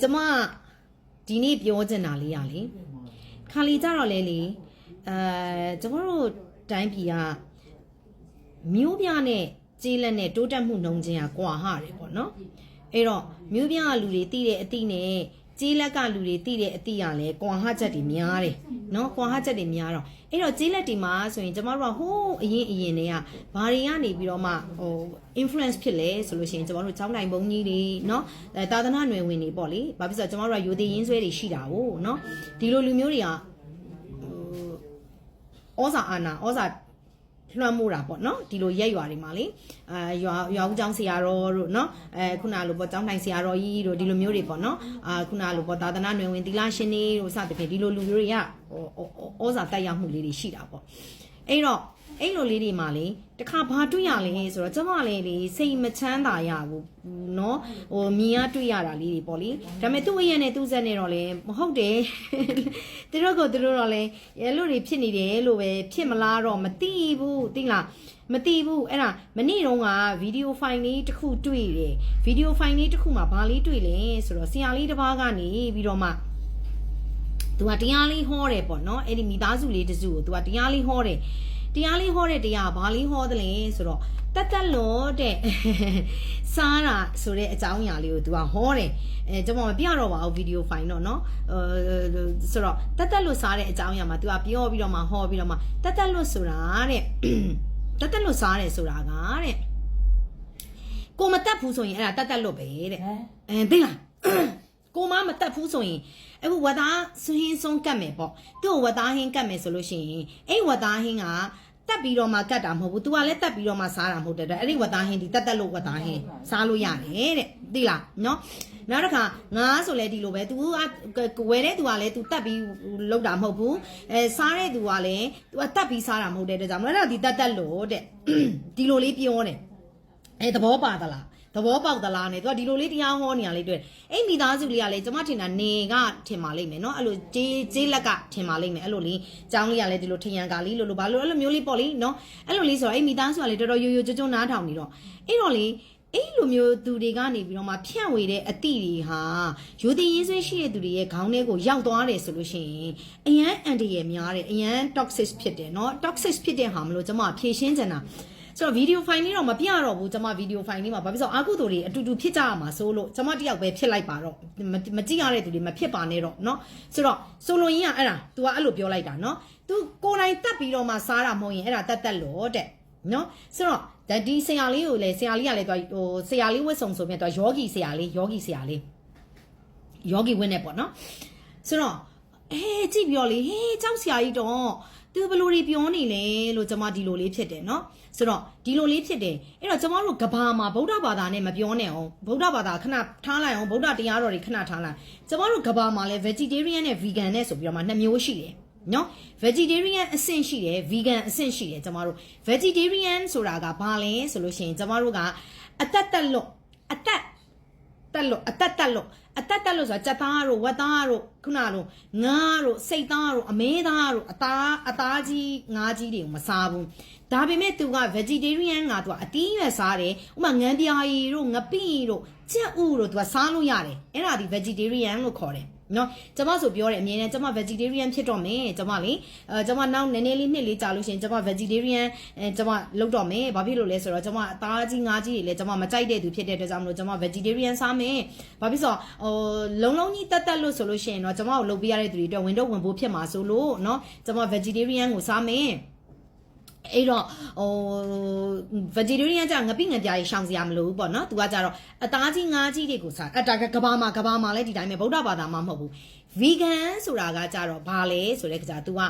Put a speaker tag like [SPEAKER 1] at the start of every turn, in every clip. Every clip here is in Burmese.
[SPEAKER 1] ကျမဒီနေ့ပြောချင်တာလေးရလေခါလီကြတော့လေလေအဲကျမတို့တိုင်းပြည်ကမျိုးပြနဲ့ကြေးလက်နဲ့တိုးတက်မှုနှုံချင်းကကွာဟတယ်ပေါ့နော်အဲ့တော့မျိုးပြကလူတွေသိတဲ့အသည့်နဲ့ကြေးလက်ကလူတွေသိတဲ့အသည့်ကလည်းကွာဟချက်တွေများတယ် နော်ကွာဟချက်တွေများတော့အဲ့တော့ကြေးလက်တွေမှာဆိုရင်ကျမတို့ကဟိုးအရင်အရင်တည်းကဘာတွေကနေပြီးတော့မှဟို influence ဖြစ်လဲဆိုလို့ရှိရင်ကျမတို့ចောင်းတိုင်ဘုံကြီးတွေနော်အဲသာသနာ့နယ်ဝင်တွေပေါ့လေဘာဖြစ်လို့လဲဆိုတော့ကျမတို့ကယူသေးရင်းဆွဲတွေရှိတာကိုနော်ဒီလိုလူမျိုးတွေကဩဇာအာဏာဩဇာ လွှမ်းမိုးတာပေါ့နော်ဒီလိုရက်ရွာတွေမှာလေအာရွာရွာဦးကျောင်းဆရာတော်တို့နော်အဲခုနလိုပေါ့ကျောင်းတိုင်ဆရာတော်ကြီးတို့ဒီလိုမျိုးတွေပေါ့နော်အာခုနလိုပေါ့သာသနာ့နယ်ဝင်သီလရှင်တွေတို့စသဖြင့်ဒီလိုလူမျိုးတွေကဟိုဩဇာတက်ရောက်မှုလေးတွေရှိတာပေါ့အဲ့တော့ အဲ့လိုလေးတွေမှာလေတခါဘာတွေ့ရလဲဆိုတော့ကျမလည်းလေစိတ်မချမ်းသာရဘူးเนาะဟိုမြင်ရတွေ့ရတာလေးတွေပေါ့လေဒါပေမဲ့သူ့အရင်နဲ့သူ့ဇက်နဲ့တော့လေမဟုတ်တယ်သူတို့ကသူတို့တော့လေအဲ့လိုတွေဖြစ်နေတယ်လို့ပဲဖြစ်မလားတော့မသိဘူးသိလားမသိဘူးအဲ့ဒါမနေ့တုန်းကဗီဒီယိုဖိုင်လေးတစ်ခုတွေ့တယ်ဗီဒီယိုဖိုင်လေးတစ်ခုမှာဘာလေးတွေ့လဲဆိုတော့ဆရာလေးတစ်ပါးကနေပြီးတော့မှ သူကတရားလေးဟောတယ်ပေါ့နော်အဲ့ဒီမိသားစုလေးတစုကိုသူကတရားလေးဟောတယ် တရားလေးဟောတဲ့တရားကဘာလေးဟောသလဲဆိုတော့တက်တက်လို့တဲ့ စားတာဆိုတဲ့အကြောင်းအရာလေးကိုသူကဟောတယ်အဲကျွန်တော်မပြတော့ပါဘူးဗီဒီယိုဖိုင်တော့เนาะအဲဆိုတော့တက်တက်လို့စားတဲ့အကြောင်းအရာမှာသူကပြောပြီးတော့မှဟောပြီးတော့မှတက်တက်လို့ဆိုတာတဲ့ တက်တက်လို့စားတယ်ဆိုတာကတဲ့ကိုမတက်ဘူးဆိုရင်အဲ့ဒါတက်တက်လို့ပဲတဲ့
[SPEAKER 2] ဟမ်
[SPEAKER 1] အဲသိလား ကိုမမတက်ဘူးဆိုရင်အခုဝတ်သားဆွဟင်းဆုံးကတ်မယ်ပေါ့သူ့ကိုဝတ်သားဟင်းကတ်မယ်ဆိုလို့ရှိရင်အဲ့ဝတ်သားဟင်းက တက်ပြီးတော့မှကတ်တာမဟုတ်ဘူး तू ကလည်းတက်ပြီးတော့မှစားတာမဟုတ်တဲ့အတွက်အဲ့ဒီဝတ်သားဟင်းဒီတက်တက်လို့ဝတ်သားဟင်းစားလို့ရတယ်တဲ့သိလားနော်နောက်တစ်ခါငါဆိုလဲဒီလိုပဲ तू ကဝယ်တဲ့ तू ကလည်း तू တက်ပြီးလောက်တာမဟုတ်ဘူးအဲစားတဲ့ तू ကလည်း तू ကတက်ပြီးစားတာမဟုတ်တဲ့အတွက်ကြောင့်မလို့အဲ့ဒါဒီတက်တက်လို့တဲ့ ဒီလိုလေးပြောတယ် အဲသဘောပါသလား သဘောပေါက်သလားနဲ့သူကဒီလိုလေးတရားဟောနေရလေးတွေ့အဲ့မိသားစုလေးကလည်းကျမထင်တာနေကထင်ပါလိမ့်မယ်เนาะအဲ့လိုဂျေးဂျေးလက်ကထင်ပါလိမ့်မယ်အဲ့လိုလေးကျောင်းလေးကလည်းဒီလိုထင်ရန်ကာလေးလို့လို့ဘာလို့အဲ့လိုမျိုးလေးပေါ့လေเนาะအဲ့လိုလေးဆိုတော့အဲ့မိသားစုကလည်းတော်တော်ရိုးရိုးကြွကြွနားထောင်နေတော့အဲ့တော့လေအဲ့လိုမျိုးသူတွေကနေပြီးတော့မှဖြန့်ဝေတဲ့အသည့်တွေဟာယူသည်ရေးဆွေးရှိတဲ့သူတွေရဲ့ခေါင်းထဲကိုရောက်သွားတယ်ဆိုလို့ရှိရင်အရန်အန်တီရဲ့များတယ်အရန် toxic ဖြစ်တယ်เนาะ toxic ဖြစ်တဲ့ဟာမလို့ကျမဖြေရှင်းချင်တာ ဆိုတော့ဗီဒီယိုဖိုင်လေးတော့မပြတော့ဘူးကျွန်မဗီဒီယိုဖိုင်လေးမှာဘာဖြစ်လို့အာကုသိုလ်တွေအတူတူဖြစ်ကြရမှာဆိုလို့ကျွန်မတယောက်ပဲဖြစ်လိုက်ပါတော့မမကြည့်ရတဲ့သူတွေမဖြစ်ပါနဲ့တော့เนาะဆိုတော့ဆိုလိုရင်းကအဲ့ဒါ तू ကအဲ့လိုပြောလိုက်တာเนาะ तू ကိုယ်တိုင်တက်ပြီးတော့မှစားတာမဟုတ်ရင်အဲ့ဒါတက်တက်လို့တဲ့နော်ဆိုတော့ဒါဒီဆရာလေးကိုလည်းဆရာလေးကလည်းသူဟိုဆရာလေးဝတ်စုံဆိုမြဲသူယောဂီဆရာလေးယောဂီဆရာလေးယောဂီဝတ်နေပေါ့နော်ဆိုတော့အေးကြည့်ပြောလေဟေးကြောက်ဆရာကြီးတော့ သူဘယ်လိုတွေပြောနေလဲလို့ကျွန်မဒီလိုလေးဖြစ်တယ်နော်ဆိုတော့ဒီလိုလေးဖြစ်တယ်အဲ့တော့ကျွန်တော်တို့ကဘာမှာဗုဒ္ဓဘာသာနဲ့မပြောနဲ့အောင်ဗုဒ္ဓဘာသာခဏထားလိုက်အောင်ဗုဒ္ဓတရားတော်တွေခဏထားလိုက်ကျွန်တော်တို့ကဘာမှာလဲ vegetarian နဲ့ vegan နဲ့ဆိုပြီးတော့မှနှစ်မျိုးရှိတယ်နော် vegetarian အဆင့်ရှိတယ် vegan အဆင့်ရှိတယ်ကျမတို့ vegetarian ဆိုတာကဘာလဲဆိုလို့ရှိရင်ကျမတို့ကအတက်တက်လွတ်အတက်တက်လွတ်အတက်တက်လွတ် အတက်တက်လွတ်ဆိုတာကြက်သားတို့ဝက်သားတို့ခုနလိုငါးတို့စိတ်သားတို့အမဲသားတို့အသားအသားကြီးငါးကြီးတွေကိုမစားဘူးဒါပေမဲ့သူက vegetarian ကသူကအတီးရွက်စားတယ်ဥပမာငန်းပြာရီတို့ငပိတို့ကြက်ဥတို့သူကစားလို့ရတယ်အဲ့ဒါဒီ vegetarian လို့ခေါ်တယ် နော်ကျမဆိုပြောတယ်အမြင်နဲ့ကျမ vegetarian ဖြစ်တော့မယ်ကျမလေအဲကျမနောက်နည်းနည်းလေးနှစ်လေးကြာလို့ရှိရင်ကျမ vegetarian အဲကျမလုပ်တော့မယ်ဘာဖြစ်လို့လဲဆိုတော့ကျမအသားကြီးငါးကြီးတွေလည်းကျမမကြိုက်တဲ့သူဖြစ်တဲ့အတွက်ကြောင့်မလို့ကျမ vegetarian စားမယ်ဘာဖြစ်ဆိုဟိုလုံလုံးကြီးတက်တက်လို့ဆိုလို့ရှိရင်တော့ကျမကိုလုပ်ပေးရတဲ့သူတွေအတွက်ဝင်တော့ဝင်ဖို့ဖြစ်မှာဆိုလို့နော်ကျမ vegetarian ကိုစားမယ် အဲ့တော့ဟို vegetarian ကငပိငပြားကြီးရှောင်စရာမလိုဘူးပေါ့နော်သူကကြတော့အသားကြီးငါးကြီးတွေကိုစားအတားကကဘာမှာကဘာမှာလဲဒီတိုင်းပဲဗုဒ္ဓဘာသာမှာမဟုတ်ဘူး vegan ဆိုတာကကြတော့ဘာလဲဆိုတဲ့ကကြ तू က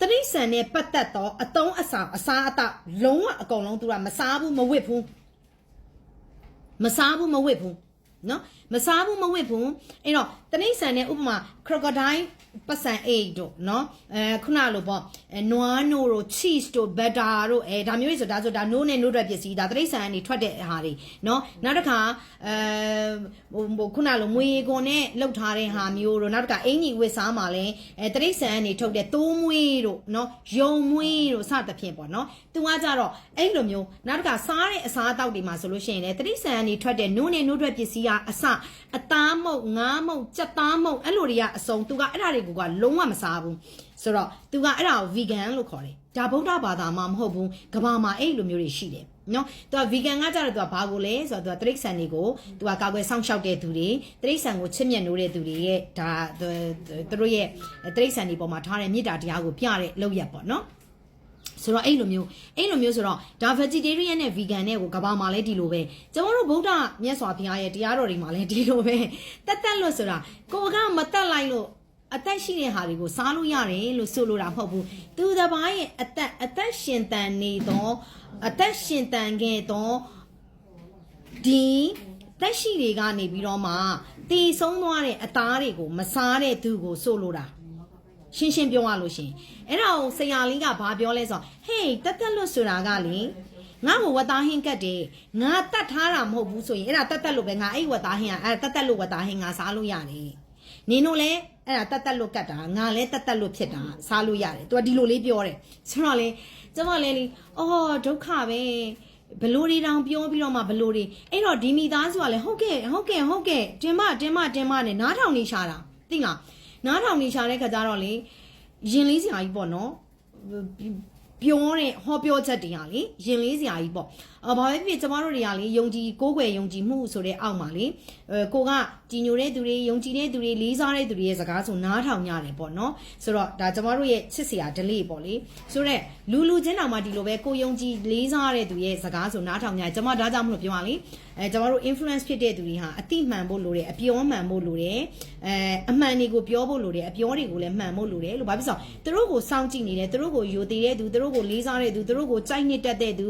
[SPEAKER 1] တရိษံနဲ့ပတ်သက်သောအတုံးအဆောင်အစားအသောက်လုံးဝအကုန်လုံး तू ကမစားဘူးမဝစ်ဘူးမစားဘူးမဝစ်ဘူး နော်မစားဘူးမဝစ်ဘူးအဲ့တော့တနိဆန်နဲ့ဥပမာ crocodile ပတ်စံအိတ်တို့နော်အဲခုနလိုပေါ့အဲနွားနို့တို့ cheese တို့ butter တို့အဲဒါမျိုးတွေဆိုဒါဆိုဒါနို့နဲ့နို့ထွက်ပစ္စည်းဒါတနိဆန်ကနေထွက်တဲ့ဟာတွေနော်နောက်တစ်ခါအဲဟိုဟိုခုနလိုမွေကွန်နဲ့လှုပ်ထားတဲ့ဟာမျိုးတို့နောက်တစ်ခါအင်ကြီးဝစ်စားမှာလဲအဲတနိဆန်ကနေထုတ်တဲ့သိုးမွေးတို့နော်ယုံမွေးတို့စသဖြင့်ပေါ့နော်သူကကြတော့အဲ့လိုမျိုးနောက်တစ်ခါစားတဲ့အစားအသောက်တွေမှာဆိုလို့ရှိရင်လေတနိဆန်ကနေထွက်တဲ့နို့နဲ့နို့ထွက်ပစ္စည်းကအစအသားမုတ်ငားမုတ်ကြက်သားမုတ်အဲ့လိုတွေကအစုံသူကအဲ့ဒါတွေကလုံးဝမစားဘူးဆိုတော့သူကအဲ့ဒါကို vegan လို့ခေါ်တယ်ဒါဗုဒ္ဓဘာသာမှာမဟုတ်ဘူးကဘာမှာအဲ့လိုမျိုးတွေရှိတယ်နော်သူက vegan ကကြတော့သူကဘာကိုလဲဆိုတော့သူကတရိတ်ဆန်တွေကိုသူကကာကွယ်စောင့်ရှောက်တဲ့သူတွေတရိတ်ဆန်ကိုချစ်မြတ်နိုးတဲ့သူတွေရဲ့ဒါသူတို့ရဲ့တရိတ်ဆန်တွေပေါ်မှာထားတဲ့မေတ္တာတရားကိုပြတဲ့လောက်ရပေါ့နော် ဆိုတော့အဲ့လိုမျိုးအဲ့လိုမျိုးဆိုတော့ဒါ vegetarian နဲ့ vegan နဲ့ကိုကဘာမှာလဲဒီလိုပဲကျွန်တော်တို့ဗုဒ္ဓမြတ်စွာဘုရားရဲ့တရားတော်တွေမှာလဲဒီလိုပဲတက်တက်လို့ဆိုတာကိုကမတက်လိုက်လို့အသက်ရှိတဲ့ဟာတွေကိုစားလို့ရတယ်လို့ဆိုလိုတာမဟုတ်ဘူးသူတစ်ပါးရဲ့အသက်အသက်ရှင်တန်နေသောအသက်ရှင်တန်ခဲ့သောဒီတက်ရှိတွေကနေပြီးတော့မှတည်ဆုံးသွားတဲ့အသားတွေကိုမစားတဲ့သူကိုဆိုလိုတာ ရှင်းရှင်းပြောရလို့ရှရင်အဲ့ဒါကိုဆရာလေးကဘာပြောလဲဆိုတော့ဟေးတက်တက်လွတ်ဆိုတာကလေငါ့ကိုဝတ်သားဟင်းကတ်တယ်ငါတတ်ထားတာမဟုတ်ဘူးဆိုရင်အဲ့ဒါတက်တက်လို့ပဲငါအဲ့ဝတ်သားဟင်းကအဲ့တက်တက်လို့ဝတ်သားဟင်းငါစားလို့ရတယ်နင်တို့လည်းအဲ့ဒါတက်တက်လို့ကတ်တာငါလည်းတက်တက်လို့ဖြစ်တာစားလို့ရတယ်သူကဒီလိုလေးပြောတယ်ဆိုတော့လေကျမလည်းလေအော်ဒုက္ခပဲဘလို့တွေတောင်ပြောပြီးတော့မှဘလို့တွေအဲ့တော့ဒီမိသားစုကလည်းဟုတ်ကဲ့ဟုတ်ကဲ့ဟုတ်ကဲ့တင်မတင်မတင်မနဲ့နားထောင်နေရှာတာသိလား နားထောင်နေရှာတဲ့ခါကျတော့လေရင်လေးစရာကြီးပေါ့နော်ပြောတဲ့ဟောပြောချက်တွေဟာလေရင်လေးစရာကြီးပေါ့အ ဘာပဲဖြစ်ကျမတို့တွေကလေယုံကြည်ကိုးကွယ်ယုံကြည်မှုဆိုတဲ့အောက်မှာလေအဲကိုကကြည်ညိုတဲ့သူတွေယုံကြည်တဲ့သူတွေလေးစားတဲ့သူတွေရဲ့စကားဆိုနားထောင်ရတယ်ပေါ့နော်ဆိုတော့ဒါကျမတို့ရဲ့ချစ်စရာ delay ပေါ့လေဆိုတော့လူလူချင်းတောင်မှဒီလိုပဲကိုယုံကြည်လေးစားတဲ့သူရဲ့စကားဆိုနားထောင်ကြတယ်ကျမဒါကြောင့်မလို့ပြောရလေအဲကျမတို့ influence ဖြစ်တဲ့သူတွေဟာအတိမှန်ဖို့လိုတယ်အပြောမှန်ဖို့လိုတယ်အဲအမှန်တွေကိုပြောဖို့လိုတယ်အပြောတွေကိုလည်းမှန်ဖို့လိုတယ်လို့ဘာဖြစ်လို့သူတို့ကိုစောင့်ကြည့်နေတယ်သူတို့ကိုယိုသေးတဲ့သူသူတို့ကိုလေးစားတဲ့သူသူတို့ကိုကြိုက်နှစ်တက်တဲ့သူ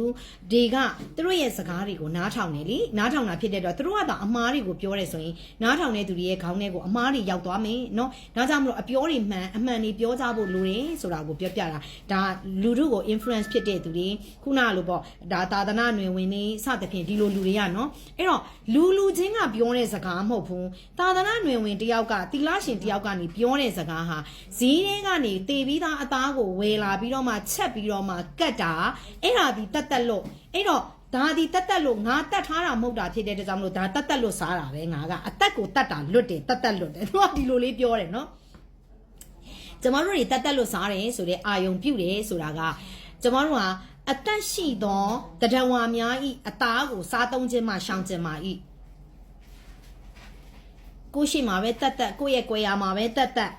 [SPEAKER 1] တွေကသူတို့ရဲ့စကားတွေကိုနားထောင်နေလေနားထောင်တာဖြစ်တဲ့တော့သူတို့ကသာအမားတွေကိုပြောတယ်ဆိုရင်နားထောင်တဲ့သူတွေရဲ့ခေါင်းထဲကိုအမားတွေရောက်သွားမယ်เนาะဒါကြောင့်မလို့အပြောတွေမှန်အမှန်တွေပြောကြဖို့လိုတယ်ဆိုတာကိုပြောပြတာဒါလူတို့ကို influence ဖြစ်တဲ့သူတွေခုနလိုပေါ့ဒါသာသနာ့နယ်ဝင်နေစသဖြင့်ဒီလိုလူတွေကเนาะအဲ့တော့လူလူချင်းကပြောတဲ့စကားမဟုတ်ဘူးသာသနာ့နယ်ဝင်တယောက်ကတိလရှင်တယောက်ကနေပြောတဲ့စကားဟာဈေးထဲကနေတေပြီးသားအသားကိုဝယ်လာပြီးတော့မှချက်ပြီးတော့မှကတ်တာအဲ့ဒါဒီတက်တက်လို့အဲ့တော့ ဒါဒီတက်တက်လို့ငါတက်ထားတာမဟုတ်တာဖြစ်တဲ့အတွက်ကြောင့်မလို့ဒါတက်တက်လို့စားတာပဲငါကအသက်ကိုတက်တာလွတ်တယ်တက်တက်လွတ်တယ်သူကဒီလိုလေးပြောတယ်နော်ကျမတို့တွေတက်တက်လို့စားတယ်ဆိုတဲ့အာယုံပြုတ်တယ်ဆိုတာကကျမတို့ကအသက်ရှိသောတဒံဝါများဤအသားကိုစားသုံးခြင်းမှရှောင်ခြင်းမှဤကိုရှိမှာပဲတက်တက်ကိုယ့်ရဲ့ကြွယ်ရာမှာပဲတက်တက်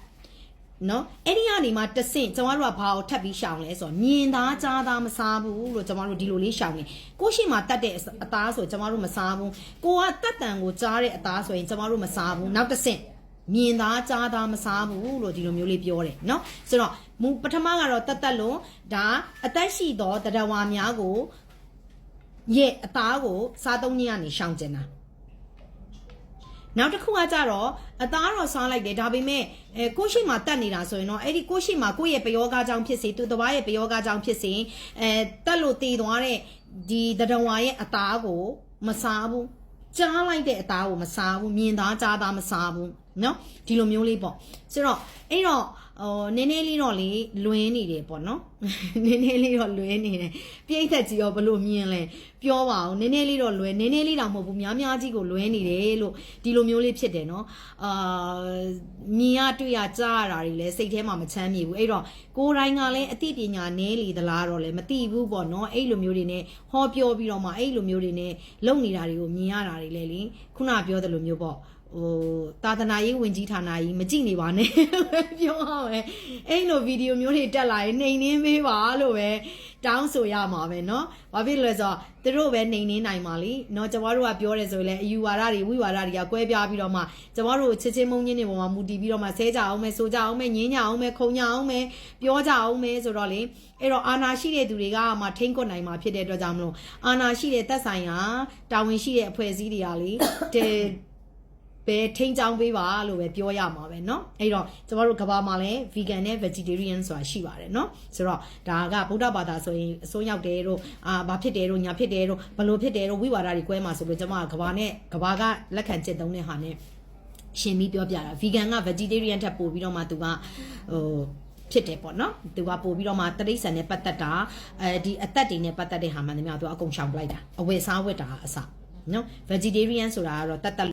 [SPEAKER 1] နော်အဲ့ဒီကနေမှတဆင့်ကျမတို့ကဘာကိုထပ်ပြီးရှောင်လဲဆိုတော့မြင်သားကြားသားမစားဘူးလို့ကျမတို့ဒီလိုလေးရှောင်နေကိုရှိမှာတက်တဲ့အသားဆိုကျမတို့မစားဘူးကိုကတက်တန်ကိုကြားတဲ့အသားဆိုရင်ကျမတို့မစားဘူးနောက်တဆင့်မြင်သားကြားသားမစားဘူးလို့ဒီလိုမျိုးလေးပြောတယ်เนาะဆိုတော့မူပထမကတော့တက်တက်လို့ဒါအသက်ရှိသောတရဝါများကိုရဲ့အသားကိုစားသုံးခြင်းကနေရှောင်ကျင်တာ နောက်တစ်ခုကကြတော့အသားတော့စားလိုက်တယ်ဒါပေမဲ့အဲကိုရှိမှတက်နေတာဆိုရင်တော့အဲ့ဒီကိုရှိမှကိုယ့်ရဲ့ပယောဂကြောင့်ဖြစ်စေသူတစ်ပါးရဲ့ပယောဂကြောင့်ဖြစ်စေအဲတက်လို့တည်သွားတဲ့ဒီတဒဝါရဲ့အသားကိုမစားဘူးကြားလိုက်တဲ့အသားကိုမစားဘူးမြင်သားကြားသားမစားဘူးเนาะဒီလိုမျိုးလေးပေါ့ဆိုတော့အဲ့တော့ ဟိုနည်းနည်းလေးတော့လေလွင်းနေတယ်ပေါ့နော်နည်းနည်းလေးတော့လွင်းနေတယ်ပြိဋ္ဌက်ကြီးရောဘလို့မြင်လဲပြောပါအောင်နည်းနည်းလေးတော့လွဲနည်းနည်းလေးတော့မဟုတ်ဘူးများများကြီးကိုလွဲနေတယ်လို့ဒီလိုမျိုးလေးဖြစ်တယ်နော်အာမြင်ရတွေ့ရကြားရတာတွေလည်းစိတ်ထဲမှာမချမ်းမြေဘူးအဲ့တော့ကိုယ်တိုင်ကလည်းအသိပညာနည်းလေသလားတော့လည်းမသိဘူးပေါ့နော်အဲ့လိုမျိုးတွေနဲ့ဟောပြောပြီးတော့မှအဲ့လိုမျိုးတွေနဲ့လုပ်နေတာတွေကိုမြင်ရတာတွေလည်းလေခုနပြောသလိုမျိုးပေါ့ ဟိုသာသနာရေးဝင်ကြီးဌာနကြီးမကြည့်နေပါနဲ့ပြောအောင်ပဲအဲ့လိုဗီဒီယိုမျိုးတွေတက်လာရင်နှိမ်နှင်းပေးပါလို့ပဲတောင်းဆိုရမှာပဲเนาะဘာဖြစ်လဲဆိုတော့သူတို့ပဲနှိမ်နှင်းနိုင်ပါလိเนาะကျမတို့ကပြောတယ်ဆိုရင်လည်းအယူဝါဒတွေဝိဝါဒတွေကကွဲပြားပြီးတော့မှကျမတို့ချစ်ချင်းမုန်းချင်းတွေပေါ်မှာမူတည်ပြီးတော့မှဆဲကြအောင်မယ်ဆိုကြအောင်မယ်ညင်းကြအောင်မယ်ခုံကြအောင်မယ်ပြောကြအောင်မယ်ဆိုတော့လေအဲ့တော့အာနာရှိတဲ့သူတွေကမှထိမ့်ကွနိုင်မှာဖြစ်တဲ့အတွက်ကြောင့်မလို့အာနာရှိတဲ့သက်ဆိုင်ရာတာဝန်ရှိတဲ့အဖွဲ့အစည်းတွေကလေ ပဲထိန်းချောင်းပေးပါလို့ပဲပြောရမှာပဲเนาะအဲ့တော့ကျမတို့ကဘာမှာလည်း vegan နဲ့ vegetarian ဆိုတာရှိပါတယ်เนาะဆိုတော့ဒါကဗုဒ္ဓဘာသာဆိုရင်အစိုးရောက်တယ်တို့အာဘာဖြစ်တယ်တို့ညာဖြစ်တယ်တို့ဘလို့ဖြစ်တယ်တို့ဝိဝါဒတွေကွဲမှာဆိုလို့ကျမကကဘာနဲ့ကဘာကလက်ခံကျင့်သုံးတဲ့ဟာနဲ့ရှင်းပြီးပြောပြတာ vegan က vegetarian ထက်ပိုပြီးတော့မှသူကဟိုဖြစ်တယ်ပေါ့နော်သူကပို့ပြီးတော့မှတရိษံနဲ့ပတ်သက်တာအဲဒီအသက်တွေနဲ့ပတ်သက်တဲ့ဟာမှန်တယ်များသူကအကုန်ရှောင်ပလိုက်တာအဝယ်စားဝတ်တာအစနော် vegetarian ဆိုတာကတော့တတ်တတ်